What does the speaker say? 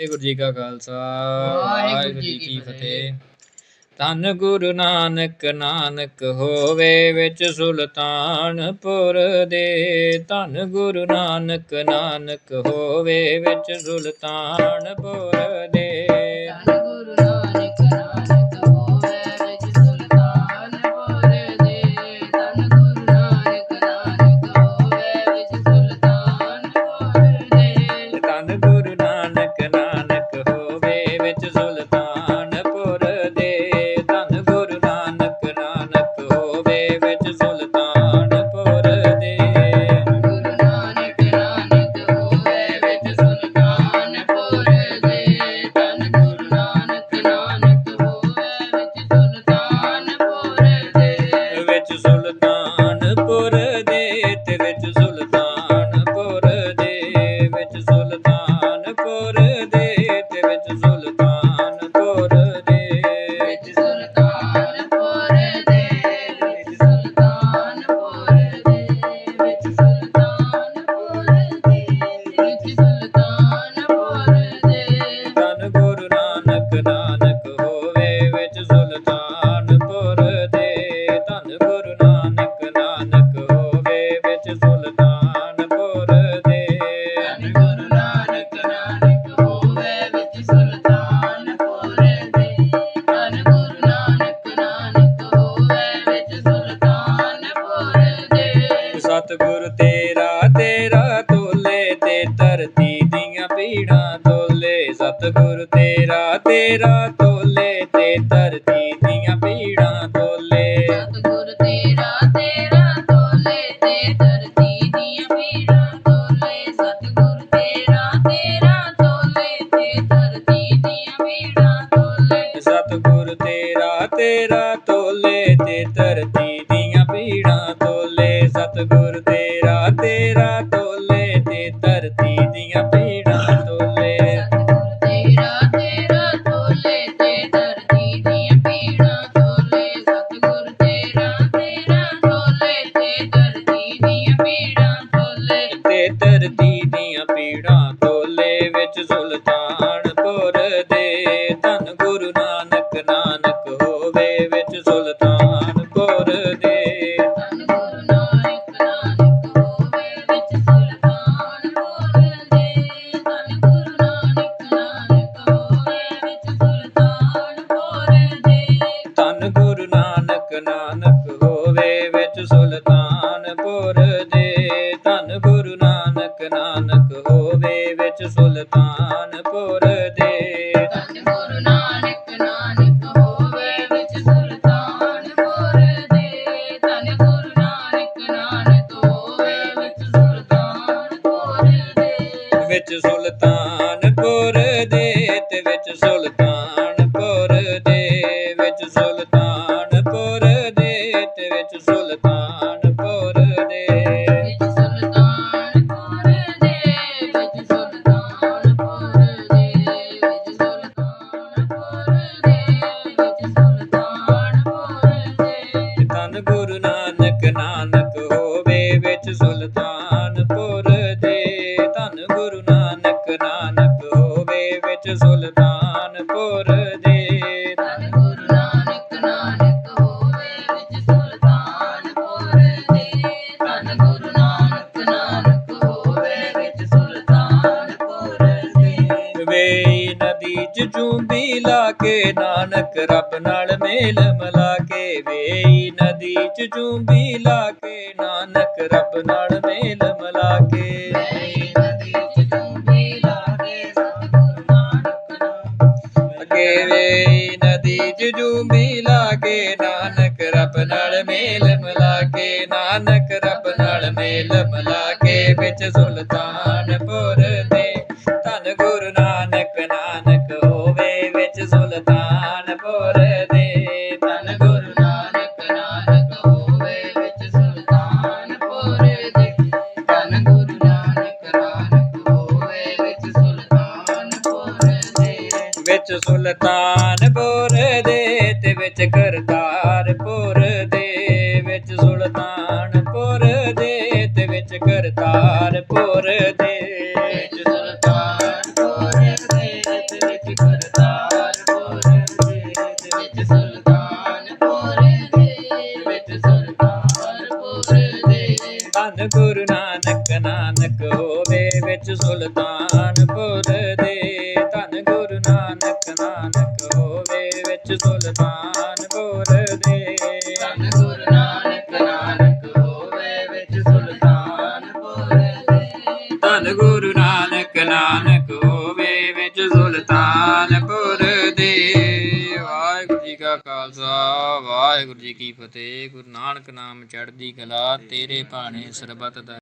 ਵਾਹਿਗੁਰੂ ਜੀ ਕਾ ਖਾਲਸਾ ਵਾਹਿਗੁਰੂ ਜੀ ਕੀ ਫਤਿਹ। ਧੰਨ ਗੁਰੂ ਨਾਨਕ ਨਾਨਕ ਹੋਵੇ ਵਿੱਚ ਸੁਲਤਾਨਪੁਰ ਦੇ। ਧੰਨ ਗੁਰੂ ਨਾਨਕ ਨਾਨਕ ਹੋਵੇ ਵਿੱਚ ਸੁਲਤਾਨਪੁਰ ਦੇ। ਧੰਨ ਗੁਰੂ ਨਾਨਕ ਨਾਨਕ ਤੇਰਾ ਤੇਰਾ ਤੋਲੇ ਤੇ ਧਰਤੀ ਵਿੱਚ ਸੁਲਤਾਨਪੁਰ ਦੇ ਧੰਨ ਗੁਰੂ ਨਾਨਕ ਨਾਨਕ ਹੋਵੇ ਵਿੱਚ ਸੁਲਤਾਨਪੁਰ ਦੇ। ਧੰਨ ਗੁਰੂ ਨਾਨਕ ਨਾਨਕ ਹੋਵੇ ਵਿੱਚ ਸੁਲਤਾਨਪੁਰ ਦੇ। ਧੰਨ ਗੁਰੂ ਨਾਨਕ ਨਾਨਕ ਹੋਵੇ ਵਿੱਚ ਸੁਲਤਾਨਪੁਰ ਦੇ। ਧੰਨ ਗੁਰੂ ਨਾਨਕ ਨਾਨਕ ਹੋਵੇ ਵਿੱਚ ਸੁਲਤਾਨਪੁਰ ਦੇ। ਧੰਨ ਗੁਰੂ ਨਾਨਕ ਨਾਨਕ ਹੋਵੇ ਵਿੱਚ ਸੁਲਤਾਨਪੁਰ ਵਿੱਚ ਸੁਲਤਾਨਪੁਰ ਦੇ ਤੇ ਵਿੱਚ ਸੁਲਤਾਨਪੁਰ ਦੇ ਵਿੱਚ ਸੁਲਤਾਨਪੁਰ ਦੇ ਤੇ ਵਿੱਚ ਸੁਲਤਾਨ ਨਾਨਕ ਨਾਨਕ ਹੋਵੇ ਵਿੱਚ ਸੁਲਤਾਨਪੁਰ ਦੇ। ਧੰਨ ਗੁਰੂ ਨਾਨਕ ਨਾਨਕ ਹੋਵੇ ਵਿੱਚ ਸੁਲਤਾਨਪੁਰ ਦੇ। ਧੰਨ ਗੁਰੂ ਨਾਨਕ ਨਾਨਕ ਹੋਵੇ ਵਿੱਚ ਸੁਲਤਾਨਪੁਰ ਦੇ। ਵੇ ਨਦੀ ਚ ਲਾ ਕੇ ਨਾਨਕ ਰੱਬ ਨਾਲ ਮੇਲ ਮਿਲਾ ਕੇ। ਵੇ ਨਦੀ ਚ ਲਾ ਕੇ ਨਾਨਕ ਰੱਬ ਨਾਲ ਮੇਲ ਮਿਲਾ ਕੇ। ਨਾਮ ਵੇ ਨਦੀ ਚ ਚੁੰਬੀ ਕੇ ਨਾਨਕ ਰੱਬ ਨਾਲ ਮੇਲ ਮਿਲਾ ਕੇ, ਨਾਨਕ ਰੱਬ ਨਾਲ ਮੇਲ ਮਿਲਾ ਕੇ ਵਿੱਚ ਸੁਲਤਾਨਪੁਰ ਸੁਲਤਾਨਪੁਰ ਦੇ ਤੇ ਵਿੱਚ ਕਰਤਾਰਪੁਰ ਦੇ ਵਿੱਚ ਸੁਲਤਾਨਪੁਰ ਦੇ ਤੇ ਵਿੱਚ ਕਰਤਾਰਪੁਰ ਦੇ ਵਿੱਚ। ਸੁਲਤਾਨਪੁਰ ਦੇ ਤੇ ਵਿੱਚ ਕਰਤਾਰਪੁਰ ਦੇ ਤੇ ਵਿੱਚ ਸੁਲਤਾਨਪੁਰ ਦੇ ਵਿੱਚ ਸੁਲਤਾਨਪੁਰ ਦੇ। ਧੰਨ ਗੁਰੂ ਨਾਨਕ ਨਾਨਕ ਹੋਵੇ ਵਿੱਚ ਸੁਲਤਾਨ ਸੁਲਤਾਨਪੁਰ ਦੇ ਵਾਹਿਗੁਰੂ ਜੀ ਕਾ ਖਾਲਸਾ, ਵਾਹਿਗੁਰੂ ਜੀ ਕੀ ਫਤਿਹ। ਗੁਰੂ ਨਾਨਕ ਨਾਮ ਚੜ੍ਹਦੀ ਕਲਾ, ਤੇਰੇ ਭਾਣੇ ਸਰਬਤ ਦਾ